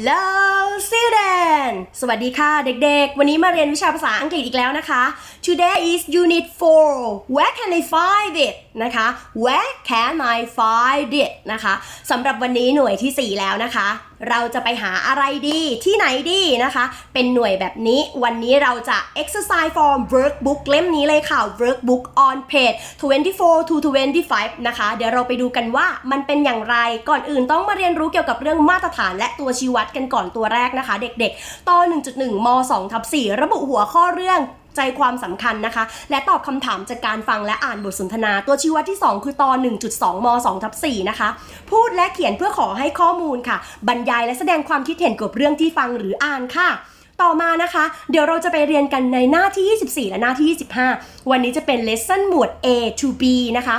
Hello student สวัสดีค่ะเด็กๆ วันนี้มาเรียนวิชาภาษาอังกฤษอีกแล้วนะคะ Today is unit 4 Where can I find it นะคะ Where can I find it นะคะสำหรับวันนี้หน่วยที่ 4 แล้วนะคะเราจะไปหาอะไรดีที่ไหนดีนะคะ เป็นหน่วยแบบนี้วันนี้เราจะ exercise form workbook เล่มนี้เลยค่ะ workbook on page 24 to 25 นะคะ เดี๋ยวเราไปดูกันว่ามันเป็นอย่างไรก่อนอื่นต้องมาเรียนรู้เกี่ยวกับเรื่องมาตรฐานและตัวชี้วัดกันก่อนตัวแรกนะคะ เด็กๆตอ1.1ม2ทับ4ระบุหัวข้อเรื่อง ใจความสำคัญนะคะ และตอบคำถามจากการฟังและอ่านบทสนทนา ตัวชี้วัดที่ 2 คือตอน1.2ม2ทับ4นะคะ พูดและเขียนเพื่อขอให้ข้อมูลค่ะ บรรยายและแสดงความคิดเห็นเกี่ยวกับเรื่องที่ฟังหรืออ่านค่ะต่อมานะคะ เดี๋ยวเราจะไปเรียนกันในหน้าที่ 24 และหน้าที่ 25 วันนี้จะเป็น lesson หมวด A to B นะคะ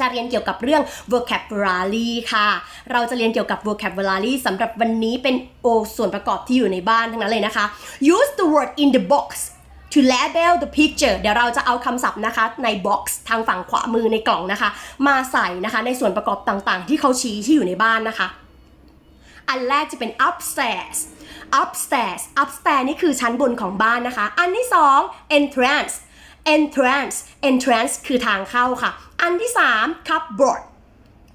จะเรียนเกี่ยวกับเรื่อง vocabulary ค่ะ เราจะเรียนเกี่ยวกับ vocabulary สำหรับวันนี้เป็นโอส่วนประกอบที่อยู่ในบ้านทั้งนั้นเลยนะคะ use the word in the box to label the picture เดี๋ยวเราจะเอาคำศัพท์นะคะใน box ทางฝั่งขวามือในกล่องนะคะ มาใส่นะคะในส่วนประกอบต่างๆ ที่เขาชี้ที่อยู่ในบ้านนะคะ อันแรกจะเป็น upstairs upstairs upstairs นี่คือชั้นบนของบ้านนะคะ อันที่สอง entrance entrance entrance คือทางเข้าค่ะ อันที่สาม cupboard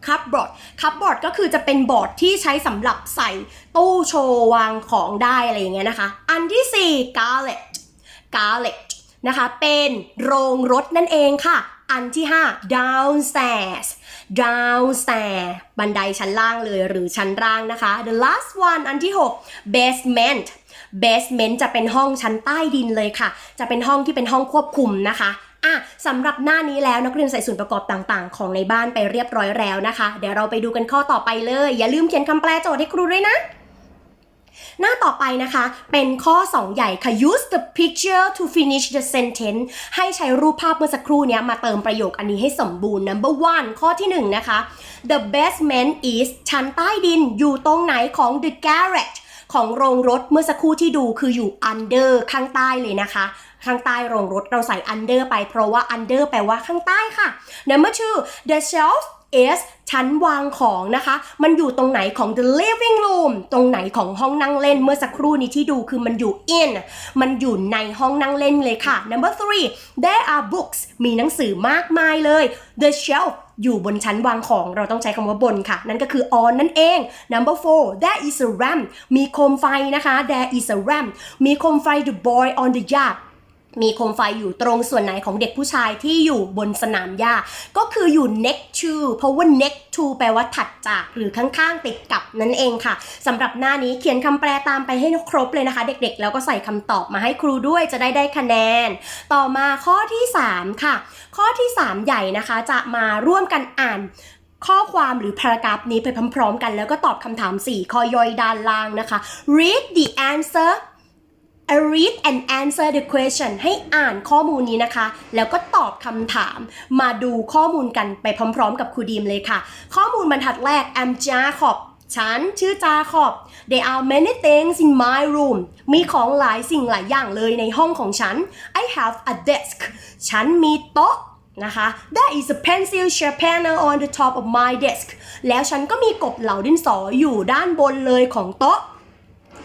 คัพบอร์ดคัพบอร์ดก็คือจะเป็นบอร์ดที่ใช้สำหรับใส่ตู้โชว์วางของได้อะไรอย่างเงี้ยนะคะ อันที่ 4 garage garage นะคะ เป็นโรงรถนั่นเองค่ะ อันที่ 5 downstairs downstairs บันไดชั้นล่างเลยหรือชั้นล่างนะคะ the last one อันที่ 6 basement basement จะเป็นห้องชั้นใต้ดินเลยค่ะ จะเป็นห้องที่เป็นห้องควบคุมนะคะอะสำหรับหน้านี้แล้วนักเรียนใส่ส่วนประกอบต่างๆ ของในบ้านไปเรียบร้อยแล้วนะคะ เดี๋ยวเราไปดูกันข้อต่อไปเลย อย่าลืมเขียนคำแปลโจทย์ให้ครูด้วยนะ หน้าต่อไปนะคะ เป็นข้อ 2 ใหญ่ค่ะ use the picture to finish the sentence ให้ใช้รูปภาพเมื่อสักครู่นี้มาเติมประโยคอันนี้ให้สมบูรณ์ number one ข้อที่ 1 นะคะ the basement is ชั้นใต้ดินอยู่ตรงไหนของ the garage ของโรงรถเมื่อสักครู่ที่ดูคืออยู่ under ข้างใต้เลยนะคะ ข้างใต้โรงรถเราใส่ under ไป เพราะว่า under แปลว่าข้างใต้ค่ะ number two the shelf is ชั้นวางของนะคะ มันอยู่ตรงไหนของ the living room ตรงไหนของห้องนั่งเล่นเมื่อสักครู่นี้ที่ดูคือมันอยู่ in มันอยู่ในห้องนั่งเล่นเลยค่ะ number three there are books มีหนังสือมากมายเลย the shelf อยู่บนชั้นวางของเราต้องใช้คำว่าบนค่ะ นั่นก็คือ on นั่นเอง number four there is a lamp มีโคมไฟนะคะ there is a lamp มีโคมไฟ the boy on the yard มีโคมไฟอยู่ตรงส่วนไหนของเด็กผู้ชายที่อยู่บนสนามหญ้า ก็คืออยู่ next to เพราะว่า next to แปลว่าถัดจากหรือข้างๆติดกับนั่นเองค่ะสำหรับหน้านี้เขียนคำแปลตามไปให้ครบเลยนะคะ เด็กๆ แล้วก็ใส่คำตอบมาให้ครูด้วยจะได้ได้คะแนน ต่อมาข้อที่ 3 ค่ะ ข้อที่ 3 ใหญ่นะคะจะมาร่วมกันอ่านข้อความหรือพารากราฟนี้ไปพร้อมๆกัน แล้วก็ตอบคำถาม 4 ข้อย่อยด้านล่างนะคะ read the answer I read and answer the question ให้อ่านข้อมูลนี้นะคะ แล้วก็ตอบคำถาม มาดูข้อมูลกันไปพร้อมๆ กับครูดีมเลยค่ะ ข้อมูลบรรทัดแรก I'm Jacob ฉันชื่อจาขอบ There are many things in my room มีของหลายสิ่งหลายอย่างเลยในห้องของฉัน I have a desk ฉันมีโต๊ะนะคะ There is a pencil sharpener on the top of my desk แล้วฉันก็มีกบเหลาดินสออยู่ด้านบนเลยของโต๊ะ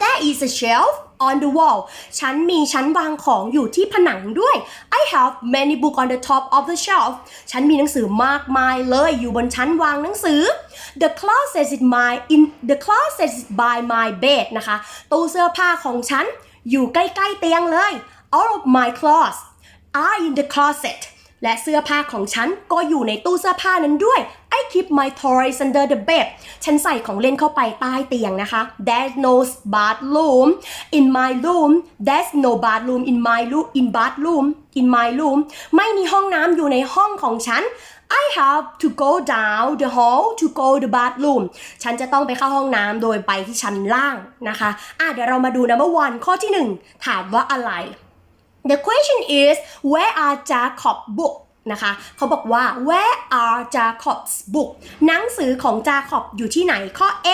There is a shelf on the wall ฉันมีชั้นวางของอยู่ที่ผนังด้วย I have many books on the top of the shelf ฉันมีหนังสือมากมายเลยอยู่บนชั้นวางหนังสือ The closet is my in the closet is by my bed นะคะตู้เสื้อผ้าของฉันอยู่ใกล้ๆเตียงเลย All of my clothes are in the closet และเสื้อผ้าของฉันก็อยู่ในตู้เสื้อผ้านั้นด้วย I keep my toys under the bed ฉันใส่ของเล่นเข้าไปใต้เตียงนะคะ There's no bathroom in my room There's no bathroom in my room in bathroom in my room ไม่มีห้องน้ำอยู่ในห้องของฉัน I have to go down the hall to go the bathroom ฉันจะต้องไปเข้าห้องน้ำโดยไปที่ชั้นล่างนะคะ อะเดี๋ยวเรามาดู number one ข้อที่หนึ่งถามว่าอะไร The question is where are Jacob book นะคะเขาบอกว่า where are Jacob's book หนังสือของ Jacob อยู่ที่ไหน ข้อ A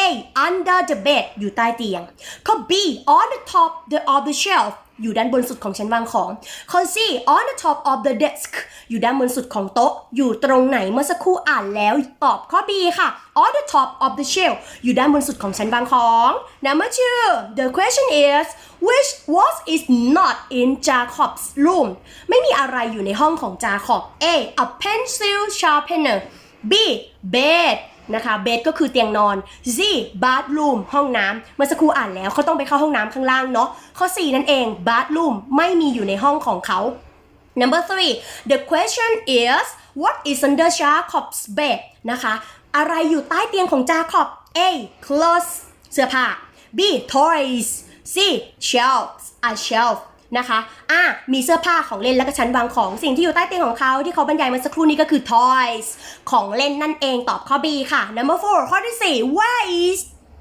under the bed อยู่ใต้เตียง ข้อ B on the top the of the shelf อยู่ด้านบนสุดของชั้นวางของข้อ C on the top of the desk อยู่ด้านบนสุดของโต๊ะ อยู่ตรงไหนเมื่อสักครู่อ่านแล้วตอบข้อ B ค่ะ on the top of the shelf อยู่ด้านบนสุดของชั้นวางของ number two the question is which was is not in Jacob's room ไม่มีอะไรอยู่ในห้องของจาคอบ A a pencil sharpener B bed นะคะ bed ก็คือเตียงนอน Z bathroom ห้องน้ำเมื่อสักครู่อ่านแล้วเขาต้องไปเข้าห้องน้ำข้างล่างเนาะข้อ 4 นั่นเอง bathroom ไม่มีอยู่ในห้องของเขา Number three the question is what is under Jacob's bed นะคะอะไรอยู่ใต้เตียงของจาคอบ A clothes เสื้อผ้า B toys C shelves a shelf นะคะอะมีเสื้อผ้าของเล่นและก็ชั้นวางของสิ่งที่อยู่ใต้เตียงของเขาที่เขาบรรยายมาสักครู่นี้ก็คือ toys ของเล่นนั่นเองตอบข้อ B ค่ะ Number four ข้อที่ 4 where is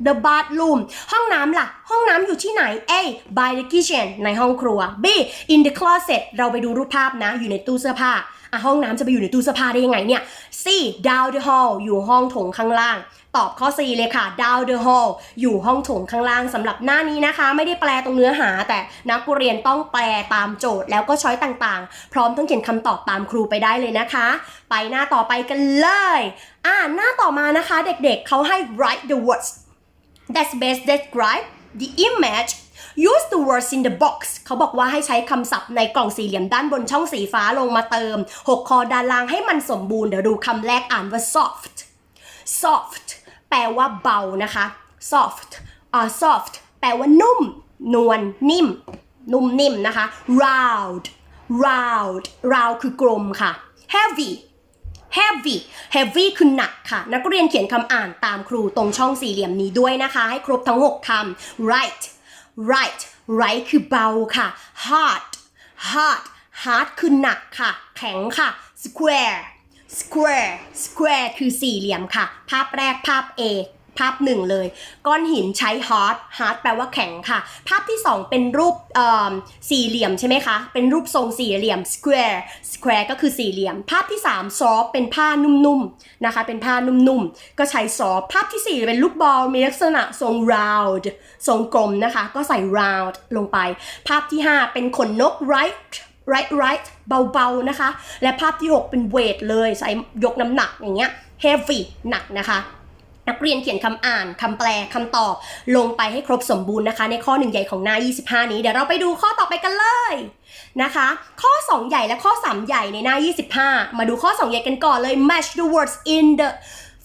the bathroom ห้องน้ำล่ะ ห้องน้ำอยู่ที่ไหน A by the kitchen ในห้องครัว B in the closet เราไปดูรูปภาพนะ อยู่ในตู้เสื้อผ้าอะห้องน้ำจะไปอยู่ในตู้เสื้อผ้าได้ยังไงเนี่ย C down the hall อยู่ห้องโถงข้างล่าง ตอบข้อ 4 เลยค่ะ down the hall อยู่ห้องโถงข้างล่างสำหรับหน้านี้นะคะ ไม่ได้แปลตรงเนื้อหา แต่นักเรียนต้องแปลตามโจทย์แล้วก็ช้อยต่างๆ พร้อมต้องเขียนคำตอบตามครูไปได้เลยนะคะ ไปหน้าต่อไปกันเลย อ่าหน้าต่อมานะคะเด็กๆเขาให้ write the words That's best describe the image use the words in the box เขาบอกว่าให้ใช้คำศัพท์ในกล่องสี่เหลี่ยมด้านบนช่องสีฟ้าลงมาเติม 6 คอด้านล่างให้มันสมบูรณ์ เดี๋ยวดูคำแรกอ่านว่า soft soft แปลว่าเบานะคะ soft อ่า soft แปลว่านุ่ม นวลนิ่ม นุ่มนิ่มนะคะ round round round คือกลมค่ะ heavy heavy heavy คือหนักค่ะ นักเรียนเขียนคำอ่านตามครูตรงช่องสี่เหลี่ยมนี้ด้วยนะคะ ให้ครบทั้ง 6คำ right right right คือเบาค่ะ hard hard hard คือหนักค่ะ แข็งค่ะ square square square คือสี่เหลี่ยมค่ะ ภาพแรกภาพ A ภาพหนึ่งเลย ก้อนหินใช้ hard hard แปลว่าแข็งค่ะ ภาพที่สองเป็นรูปเอ่อสี่เหลี่ยมใช่ไหมคะ เป็นรูปทรงสี่เหลี่ยม square square ก็คือสี่เหลี่ยม ภาพที่สาม soft เป็นผ้านุ่มๆนะคะ เป็นผ้านุ่มๆ ก็ใช้ soft ภาพที่สี่เป็นลูกบอลมีลักษณะทรง round ทรงกลมนะคะ ก็ใส่ round ลงไป ภาพที่ห้าเป็นขนนก right right right เบาๆนะคะ และภาพที่ 6 เป็นเวทเลยใส่ยกน้ำหนักอย่างเงี้ย heavy หนักนะคะนักเรียนเขียนคำอ่านคำแปลคำตอบ ลงไปให้ครบสมบูรณ์นะคะ ในข้อหนึ่งใหญ่ของหน้า 25 นี้ เดี๋ยวเราไปดูข้อต่อไปกันเลยนะคะ ข้อ 2 ใหญ่และข้อ 3 ใหญ่ในหน้า 25 มาดูข้อ 2 ใหญ่กันก่อนเลย match the words in the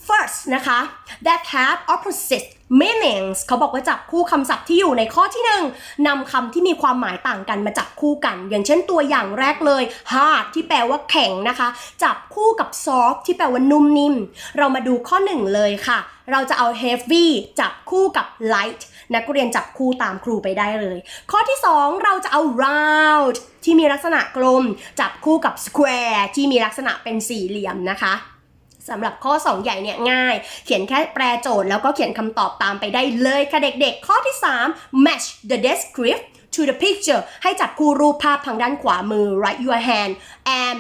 first นะคะ that have opposite meanings เขาบอกว่าจับคู่คำศัพท์ที่อยู่ในข้อที่1นำคำที่มีความหมายต่างกันมาจับคู่กัน อย่างเช่นตัวอย่างแรกเลย hard ที่แปลว่าแข็งนะคะ จับคู่กับ soft ที่แปลว่านุ่มนิ่ม เรามาดูข้อ 1 เลยค่ะ เราจะเอา heavy จับคู่กับ light นักเรียนจับคู่ตามครูไปได้เลย ข้อที่ 2 เราจะเอา round ที่มีลักษณะกลม จับคู่กับ square ที่มีลักษณะเป็นสี่เหลี่ยมนะคะ สำหรับข้อ 2 ใหญ่เนี่ยง่าย เขียนแค่แปลโจทย์แล้วก็เขียนคำตอบตามไปได้เลยค่ะเด็กๆ ข้อที่ 3 match the descript to the picture ให้จับคู่รูปภาพทางด้านขวามือ right your hand and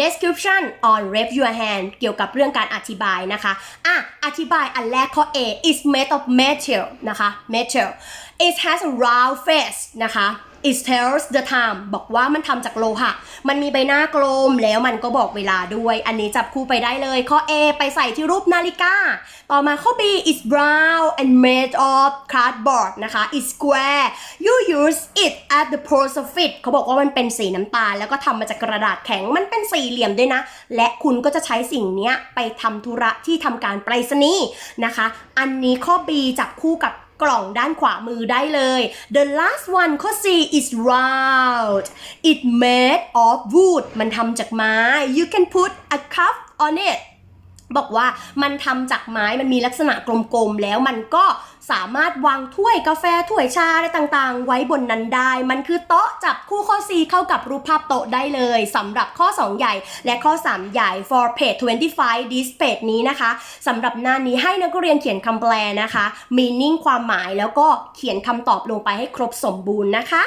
description on raise your hand เกี่ยวกับเรื่องการอธิบายนะคะ อะ อธิบายอันแรกข้อ A is made of metal นะคะ metal it has a round face นะคะ it tells the time บอกว่ามันทำจากโลหะ มันมีใบหน้ากลมแล้วมันก็บอกเวลาด้วย อันนี้จับคู่ไปได้เลย ข้อ A ไปใส่ที่รูปนาฬิกา ต่อมาข้อ B is brown and made of cardboard นะคะ it's square you use it at the post office เขาบอกว่ามันเป็นสีน้ำตาล แล้วก็ทำมาจากกระดาษแข็ง มันเป็นสี่เหลี่ยมด้วยนะ และคุณก็จะใช้สิ่งนี้ไปทำธุระที่ทำการไปรษณีย์นะคะ อันนี้ข้อ B จับคู่กับ กล่องด้านขวามือได้เลย The last one ข้อ C is round it made of wood มันทำจากไม้ you can put a cup on it บอกว่ามันทำจากไม้มันมีลักษณะกลมๆ แล้วมันก็ สามารถวางถ้วยกาแฟถ้วยชาอะไรต่างๆ ไว้บนนั้นได้ มันคือโต๊ะจับคู่ข้อ C เข้ากับรูปภาพโต๊ะได้เลยสำหรับข้อ 2 ใหญ่ และข้อ 3 ใหญ่ for page 25 this page นี้นะคะสำหรับหน้านี้ให้นักเรียนเขียนคำแปลนะคะ meaning ความหมายแล้วก็เขียนคำตอบลงไปให้ครบสมบูรณ์นะคะ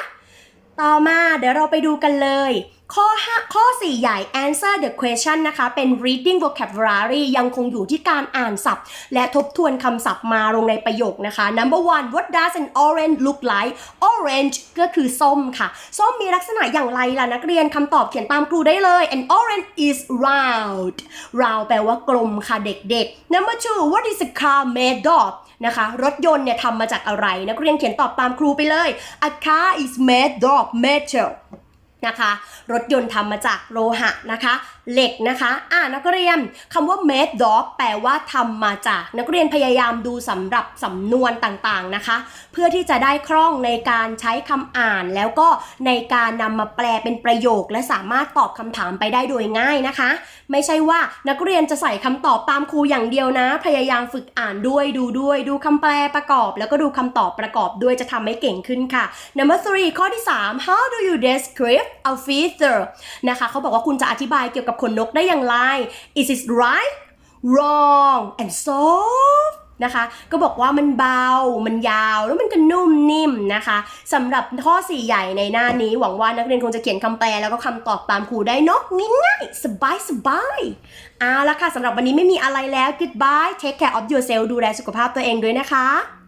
ต่อมาเดี๋ยวเราไปดูกันเลย ข้อ5ข้อ 4 ใหญ่ answer the question นะคะ เป็น reading vocabulary ยังคงอยู่ที่การอ่านศัพท์ และทบทวนคำศัพท์มาลงในประโยคนะคะ number one what does an orange look like orange ก็คือส้มค่ะ ส้มมีลักษณะอย่างไรล่ะนักเรียนคำตอบเขียนตามครูได้เลย an orange is round round แปลว่ากลมค่ะเด็กๆ number two what is a car made of นะคะรถยนต์เนี่ยทำมาจากอะไร นักเรียนเขียนตอบตามครูไปเลย a car is made of metal นะคะ รถยนต์ทำมาจากโลหะนะคะเหล็กนะคะ อ่านักเรียนคำว่า made of แปลว่าทำมาจาก นักเรียนพยายามดูสำหรับสำนวนต่างๆนะคะ เพื่อที่จะได้คล่องในการใช้คำอ่าน แล้วก็ในการนำมาแปลเป็นประโยค และสามารถตอบคำถามไปได้โดยง่ายนะคะ ไม่ใช่ว่านักเรียนจะใส่คำตอบตามครูอย่างเดียวนะ พยายามฝึกอ่านด้วยดูด้วย ดูคำแปลประกอบ แล้วก็ดูคำตอบประกอบด้วยจะทำให้เก่งขึ้นค่ะ number three ข้อที่ 3 how do you describe a feather นะคะเขาบอกว่าคุณจะอธิบายเกี่ยวกับขนนกได้อย่างไร is it right wrong and soft นะคะก็บอกว่ามันเบา มันยาว แล้วมันก็นุ่มนิ่มนะคะสำหรับข้อ 4 ใหญ่ในหน้านี้ หวังว่านักเรียนคงจะเขียนคำแปลแล้วก็คำตอบตามครูได้เนาะง่ายๆ สบายสบายเอาละค่ะสำหรับวันนี้ไม่มีอะไรแล้ว goodbye take care of yourself ดูแลสุขภาพตัวเองด้วยนะคะ